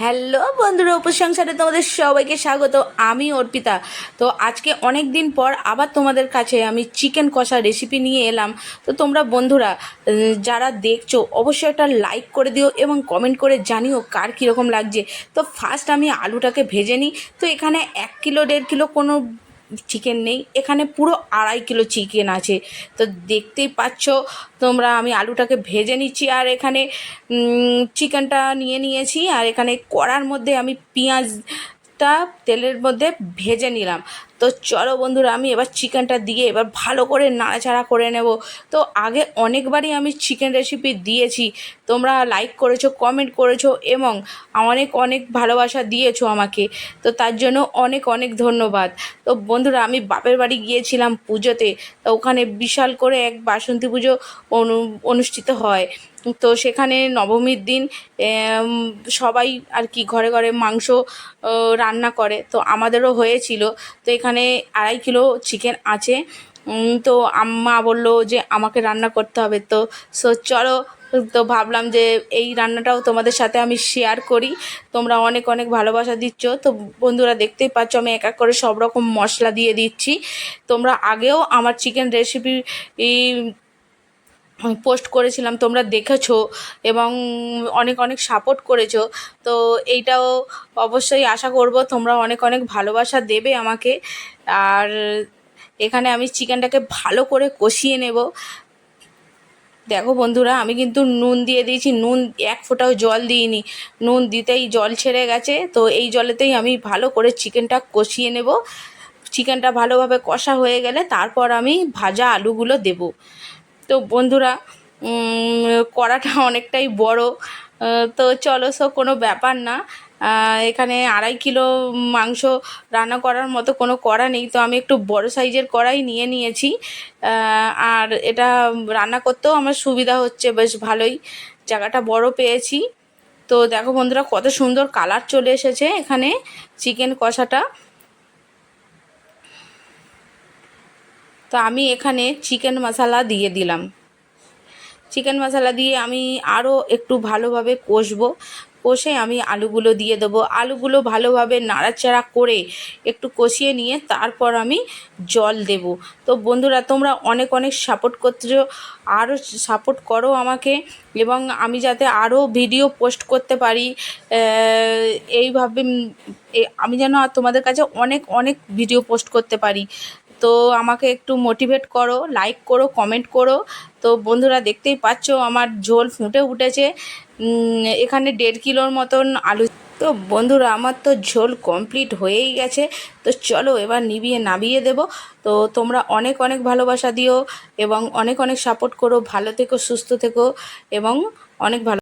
Hello বন্ধুরা, উপসংসারে তোমাদের সবাইকে স্বাগত। আমি অর্পিতা। তো আজকে অনেক দিন পর আবার তোমাদের কাছে আমি চিকেন কষা রেসিপি নিয়ে এলাম। তো তোমরা বন্ধুরা যারা দেখছ, অবশ্যই একটা লাইক করে দিও এবং কমেন্ট করে জানিও কার কীরকম লাগছে। তো ফার্স্ট আমি আলুটাকে ভেজে নিই। তো এখানে এক কিলো, দেড় কিলো কোনো চিকেন নেই। এখানে পুরো আড়াই কিলো চিকেন আছে। তো দেখতেই পাচ্ছ, তোমরা আমি আলুটাকে ভেজে নিচ্ছি, আর এখানে চিকেনটা নিয়ে নিয়েছি, আর এখানে কড়ার মধ্যে আমি পেঁয়াজটা তেলের মধ্যে ভেজে নিলাম। তো চলো বন্ধুরা, আমি এবার চিকেনটা দিয়ে এবার ভালো করে নাড়াচাড়া করে নেব। তো আগে অনেকবারই আমি চিকেন রেসিপি দিয়েছি। তোমরা লাইক করেছ কমেন্ট করেছ এবং অনেক অনেক ভালোবাসা দিয়েছ আমাকে। তো তার জন্য অনেক অনেক ধন্যবাদ। তো বন্ধুরা, আমি বাপের বাড়ি গিয়েছিলাম পুজোতে। তো ওখানে বিশাল করে এক বাসন্তী পুজো অনু, অনুষ্ঠিত হয়। তো সেখানে নবমীর দিন সবাই আর কি ঘরে ঘরে মাংস রান্না করে। তো আমাদেরও হয়েছিল। তো এখানে আড়াই কিলো চিকেন আছে। তো আম্মা বলল যে আমাকে রান্না করতে হবে। তো সো চলো, তো ভাবলাম যে এই রান্নাটাও তোমাদের সাথে আমি শেয়ার করি। তোমরা অনেক অনেক ভালোবাসা দিচ্ছ। তো বন্ধুরা দেখতেই পাচ্ছ আমি এক এক করে সব রকম মশলা দিয়ে দিচ্ছি। তোমরা আগেও আমার চিকেন রেসিপি পোস্ট করেছিলাম, তোমরা দেখেছ এবং অনেক অনেক সাপোর্ট করেছ। তো এইটাও অবশ্যই আশা করব তোমরা অনেক অনেক ভালোবাসা দেবে আমাকে। আর এখানে আমি চিকেনটাকে ভালো করে কষিয়ে নেব। দেখো বন্ধুরা, আমি কিন্তু নুন দিয়ে দিয়েছি। নুন, এক ফোঁটাও জল দিইনি। নুন দিতেই জল ছেড়ে গেছে। তো এই জলেতেই আমি ভালো করে চিকেনটা কষিয়ে নেব। চিকেনটা ভালোভাবে কষা হয়ে গেলে তারপর আমি ভাজা আলুগুলো দেব। তো বন্ধুরা কড়াটা অনেকটাই বড়। তো চলো সো, কোনো ব্যাপার না। এখানে আড়াই কিলো মাংস রান্না করার মতো কোনো কড়া নেই, তো আমি একটু বড় সাইজের কড়াই নিয়ে নিয়েছি। আর এটা রান্না করতেও আমার সুবিধা হচ্ছে, বেশ ভালোই। জায়গাটা বড় পেয়েছি। তো দেখো বন্ধুরা, কত সুন্দর কালার চলে এসেছে এখানে চিকেন কষাটা। তো আমি এখানে চিকেন মশলা দিয়ে দিলাম। চিকেন মশলা দিয়ে আমি আরও একটু ভালোভাবে কষবো। কষে আমি আলুগুলো দিয়ে দেবো। আলুগুলো ভালোভাবে নাড়াচাড়া করে একটু কষিয়ে নিয়ে তারপর আমি জল দেব। তো বন্ধুরা, তোমরা অনেক অনেক সাপোর্ট করছ আরও সাপোর্ট করো আমাকে এবং আমি যাতে আরও ভিডিও পোস্ট করতে পারি। এইভাবে আমি যেন তোমাদের কাছে অনেক অনেক ভিডিও পোস্ট করতে পারি। তো আমাকে একটু মোটিভেট করো লাইক করো কমেন্ট করো। তো বন্ধুরা দেখতেই পাচ্ছ আমার ঝোল ফুটে উঠেছে। এখানে দেড় কিলোর মতন আলু। তো বন্ধুরা আমার তো ঝোল কমপ্লিট হয়েই গেছে। তো চলো এবার নিবিয়ে নামিয়ে দেব। তো তোমরা অনেক অনেক ভালোবাসা দিও এবং অনেক অনেক সাপোর্ট করো। ভালো থেকো, সুস্থ থেকো এবং অনেক ভালো